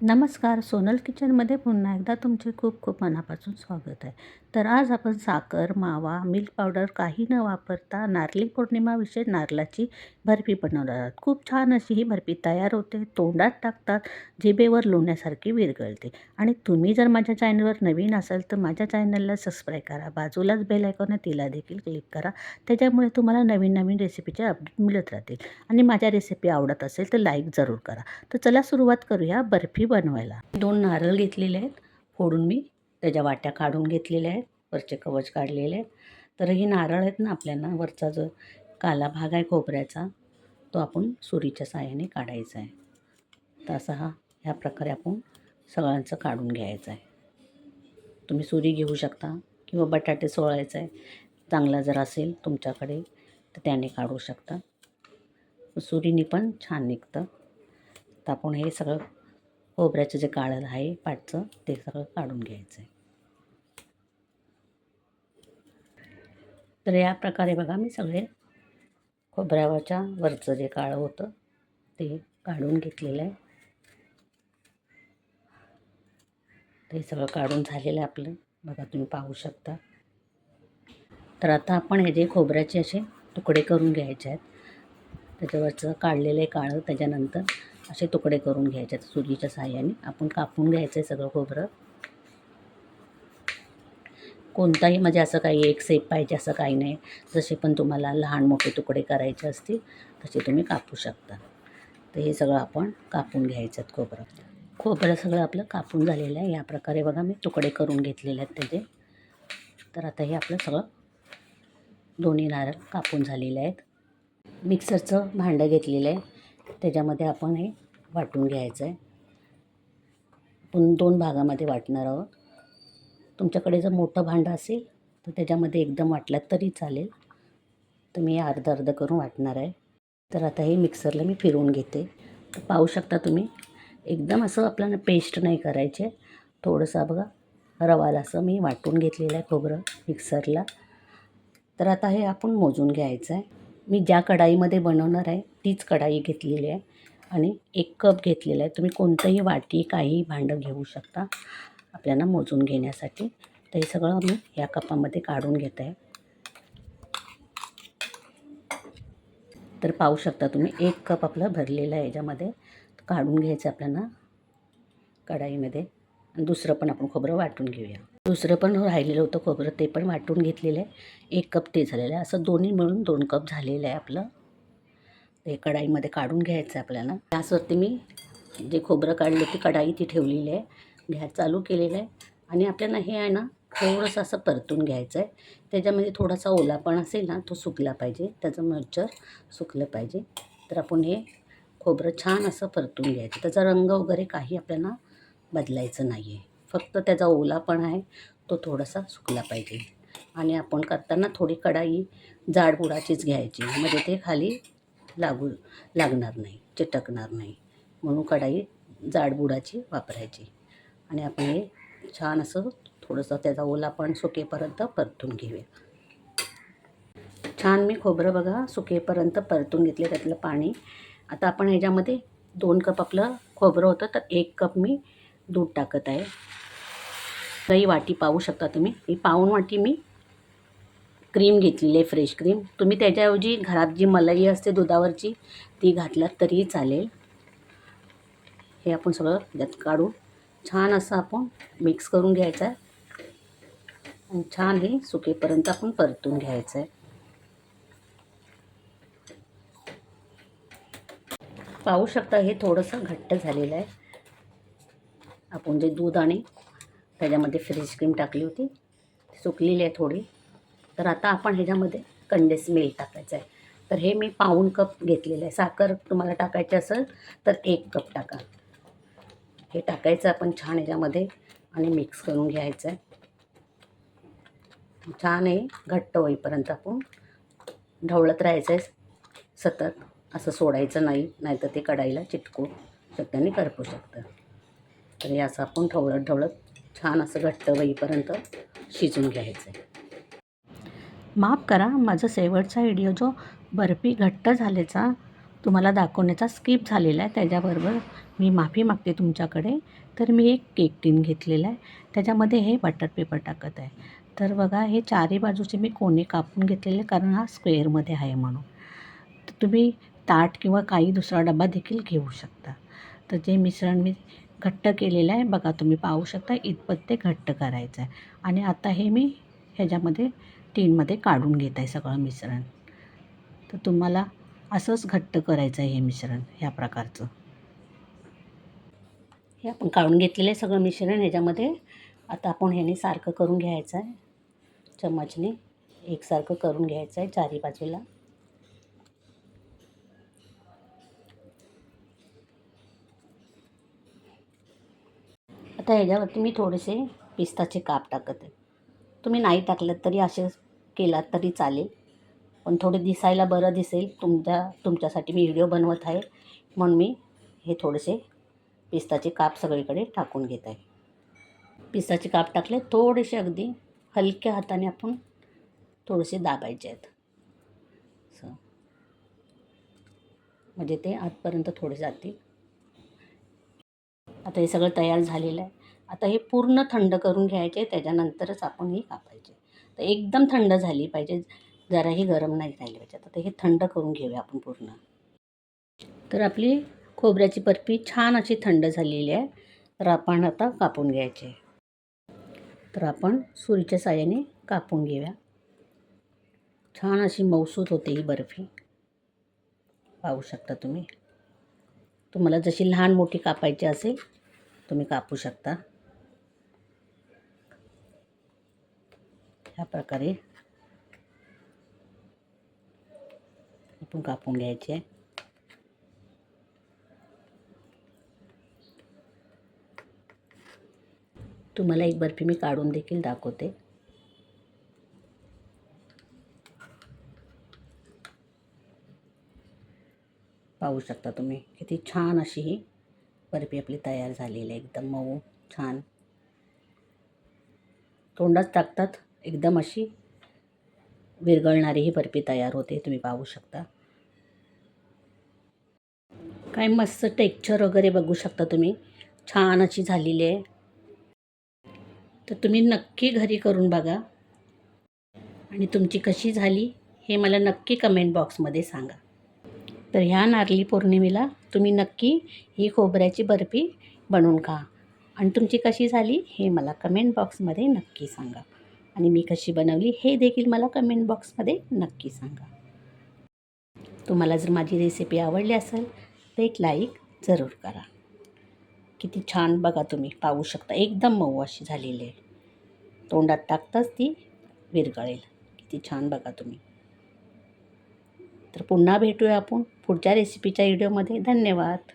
नमस्कार सोनल किचनमध्ये पुन्हा एकदा तुमचे खूप खूप मनापासून स्वागत आहे. तर आज आपण साखर मावा मिल्क पावडर काही न वापरता नारळी पौर्णिमाविषयी नारळाची बर्फी बनवणार आहोत. खूप छान अशी ही बर्फी तयार होते तोंडात टाकतात जिबेवर लोण्यासारखी विरघळते. आणि तुम्ही जर माझ्या चॅनलवर नवीन असाल तर माझ्या चॅनलला सबस्क्राईब करा. बाजूलाच बेल ऐकून तिला देखील क्लिक करा. त्याच्यामुळे तुम्हाला नवीन नवीन रेसिपीचे अपडेट मिळत राहतील. आणि माझ्या रेसिपी आवडत असेल तर लाईक जरूर करा. तर चला सुरुवात करूया बर्फी बनवायला. दोन नारळ घेतलेले आहेत फोडून मी. त्याच्या वाट्या काढून घेतलेल्या आहेत वरचे कवच काढलेले आहेत. तर हे नारळ आहेत ना आपल्याला वरचा जो काला भाग आहे खोबऱ्याचा तो आपण सुरीच्या साह्याने काढायचा आहे. तर असा हा ह्या प्रकारे आपण सगळ्यांचं काढून घ्यायचं आहे. तुम्ही सुरी घेऊ शकता किंवा बटाटे सोळायचं आहे. चांगला जर असेल तुमच्याकडे तर त्याने काढू शकता. सुरीने पण छान निघतं. तर आपण हे सगळं खोबऱ्याचं जे काळं आहे पाटचं ते सगळं काढून घ्यायचं आहे तर या प्रकारे बघा मी सगळे खोबऱ्यावरच्या वरचं जे काळं होतं ते काढून घेतलेलं आहे. ते सगळं काढून झालेलं आहे आपलं. बघा तुम्ही पाहू शकता. तर आता आपण हे जे खोबऱ्याचे असे तुकडे करून घ्यायचे आहेत त्याच्यावरचं काढलेलं आहे काळं त्याच्यानंतर असे तुकडे करून घ्यायचे आहेत सुरीच्या साह्याने. आपण कापून घ्यायचं आहे सगळं खोबरं. कोणताही म्हणजे असं काही एक सेप पाहिजे असं काही नाही. जसे पण तुम्हाला लहान मोठे तुकडे करायचे असतील तसे तुम्ही कापू शकता. तर हे सगळं आपण कापून घ्यायचं आहेत खोबरं. खोबरं सगळं आपलं कापून झालेलं आहे. या प्रकारे बघा मी तुकडे करून घेतलेले आहेत त्याचे. तर आता हे आपलं सगळं दोन्ही नारळ कापून झालेले आहेत. मिक्सरचं भांडं घेतलेलं आहे. त्याच्यामध्ये आपण हे वाटून घ्यायचं आहे. आपण दोन भागामध्ये वाटणार आहोत. तुमच्याकडे जर मोठं भांडं असेल तर त्याच्यामध्ये एकदम वाटलात तरी चालेल. तर मी अर्धं करून वाटणार आहे. तर आता हे मिक्सरला मी फिरवून घेते. तर पाहू शकता तुम्ही एकदम असं आपल्याला पेस्ट नाही करायचे. थोडंसं बघा रवाला असं मी वाटून घेतलेलं आहे खोबरं मिक्सरला. तर आता हे आपण मोजून घ्यायचं आहे. मी ज्या कढाईमध्ये बनवणार आहे तीच कढाई घेतलेली आहे आणि एक कप घेतलेला आहे. तुम्ही कोणतंही वाटी काही भांडं घेऊ शकता आपल्याला मोजून घेण्यासाठी. तर हे सगळं मी या कपामध्ये काढून घेत आहे. तर पाहू शकता तुम्ही एक कप आपलं भरलेलं आहे याच्यामध्ये. काढून घ्यायचं आपल्याला कढाईमध्ये. आणि दुसरं पण आपण खोबरं वाटून घेऊया. दुसरं पण राहिलेलं होतं खोबरं ते पण वाटून घेतलेलं आहे. एक कप ते झालेलं आहे. असं दोन्ही मिळून दोन कप झालेलं आहे आपलं. ते कढाईमध्ये काढून घ्यायचं आहे आपल्याला. गॅसवरती मी जे खोबरं काढलं ती कढाई ती ठेवलेली आहे. गॅस चालू केलेलं आहे. आणि आपल्याला हे आहे ना थोडंसं असं परतून घ्यायचं आहे. त्याच्यामध्ये थोडासा ओला पण असेल ना तो सुकला पाहिजे. त्याचं मच्छर सुकलं पाहिजे. तर आपण हे खोबरं छान असं परतून घ्यायचं. त्याचा रंग वगैरे काही आपल्याला बदलायचं नाही आहे फक्त त्याचा ओला पण आहे तो थोडासा सुकला पाहिजे. आणि आपण करताना थोडी कढाई जाडबुडाचीच घ्यायची म्हणजे ते खाली लागू लागणार नाही चिटकणार नाही. म्हणून कढाई जाडबुडाची वापरायची. आणि आपण हे छान असं थोडंसं त्याचा ओला पण सुकेपर्यंत परतून घेऊया. छान मी खोबरं बघा सुकेपर्यंत परतून घेतले त्यातलं पाणी. आता आपण ह्याच्यामध्ये दोन कप आपलं खोबरं होतं तर एक कप मी दूध टाकत आहे. काही वाटी पाहू शकता तुम्ही. ही पाऊण वाटी मी क्रीम घेतलेली आहे फ्रेश क्रीम. तुम्ही त्याच्याऐवजी घरात जी मलाई असते दुधावरची ती घातलात तरीही चालेल. हे आपण सगळं त्यात काढून छान असं आपण मिक्स करून घ्यायचं आहे. आणि छान हे सुकेपर्यंत आपण परतून घ्यायचं आहे. पाहू शकता हे थोडंसं घट्ट झालेलं आहे. आपण जे दूध आणि त्याच्यामध्ये फ्रीज क्रीम टाकली होती. सुकलेली आहे थोडी. तर आता आपण ह्याच्यामध्ये कंडेन्स मिल्क टाकायचं आहे. तर हे मी पाऊण कप घेतलेलं आहे. साखर तुम्हाला टाकायची असेल तर एक कप टाका. हे टाकायचं आपण छान ह्याच्यामध्ये आणि मिक्स करून घ्यायचं आहे. छान आहे. घट्ट होईपर्यंत आपण ढवळत राहायचं आहे. सतत. असं सोडायचं नाही. नाहीतर ते कढाईला चिटकू शकतं आणि करपू शकतं. तर हे असं आपण ढवळत ढवळत छान असं घट्ट होईपर्यंत शिजून घ्यायचं आहे माफ करा माझा शेवटचा व्हिडिओ जो बर्फी घट्ट झाल्याचा तुम्हाला दाखवण्याचा स्किप झालेला आहे त्याच्याबरोबर मी माफी मागते तुमच्याकडे. तर मी एक केक टीन घेतलेला आहे त्याच्यामध्ये हे बटर पेपर टाकत आहे. तर बघा हे चारही बाजूचे मी कोणे कापून घेतलेले कारण हा स्क्वेअरमध्ये आहे म्हणून. तर तुम्ही ताट किंवा काही दुसरा डबा देखील घेऊ शकता. तर जे मिश्रण मी घट्ट केलेलं आहे. बघा तुम्ही पाहू शकता इतपत ते घट्ट करायचं आहे. आणि आता हे मी ह्याच्यामध्ये टीनमध्ये काढून घेत आहे सगळं मिश्रण. तर तुम्हाला असंच घट्ट करायचं आहे हे मिश्रण ह्या प्रकारचं. हे आपण काढून घेतलेलं आहे सगळं मिश्रण ह्याच्यामध्ये. आता आपण ह्याने सारखं करून घ्यायचं आहे. चम्मचने एकसारखं करून घ्यायचं आहे चारी बाजूला. आता ह्याच्यावरती मी थोडेसे पिस्ताचे काप टाकत. आहे तुम्ही नाही टाकलं तरी असे केलात तरी चालेल. पण थोडे दिसायला बरं दिसेल. तुमच्या तुमच्यासाठी मी व्हिडिओ बनवत आहे. म्हणून मी हे थोडेसे पिस्ताचे काप सगळीकडे टाकून घेत आहे. पिस्ताचे काप टाकले थोडेसे अगदी हलक्या हाताने आपण थोडेसे दाबायचे आहेत. म्हणजे ते आतपर्यंत थोडे जातील. आता हे सगळं तयार झालेलं आहे. आता हे पूर्ण थंड करून घ्यायचे त्याच्यानंतरच आपण हे कापायचे. तर एकदम थंड झाली पाहिजे. जराही गरम नाही राहिली पाहिजे. आता हे थंड करून घेऊया आपण पूर्ण. तर आपली खोबऱ्याची बर्फी छान अशी थंड झालेली आहे. तर आपण आता कापून घ्यायचे. तर आपण सुरीच्या साह्याने कापून घेऊया. छान अशी मौसूत होते ही बर्फी. पाहू शकता तुम्ही. तुम्हाला जशी लहान मोठी कापायची असेल तुम्ही कापू शकता. ह्या प्रकारे आपण कापून घ्यायचे. आहे तुम्हाला एक बर्फी मी काढून देखील दाखवते. पाहू शकता तुम्ही किती छान अशी ही बर्फी आपली तयार झालेली आहे. एकदम मऊ छान. तोंडात टाकतात एकदम अशी विरघळणारी ही बर्फी तयार होते तुम्ही पाहू शकता. काय मस्त टेक्चर वगैरे बघू शकता तुम्ही. छान अशी झालेली आहे. तर तुम्ही नक्की घरी करून बघा. आणि तुमची कशी झाली हे मला नक्की कमेंट बॉक्समध्ये सांगा. तर ह्या नारळी पौर्णिमेला तुम्ही नक्की ही खोबऱ्याची बर्फी बनवून खा. आणि तुमची कशी झाली हे मला कमेंट बॉक्समध्ये नक्की सांगा. आणि मी कशी बनवली हे देखील मला कमेंट बॉक्समध्ये नक्की सांगा. तुम्हाला जर माझी रेसिपी आवडली असेल तर एक लाईक जरूर करा. किती छान बघा तुम्ही पाहू शकता एकदम मऊ अशी झालेली आहे. तोंडात टाकताच ती विरगळेल किती छान बघा तुम्ही. तर पुन्हा भेटूया आपण. पुढच्या रेसिपीच्या व्हिडिओमध्ये धन्यवाद.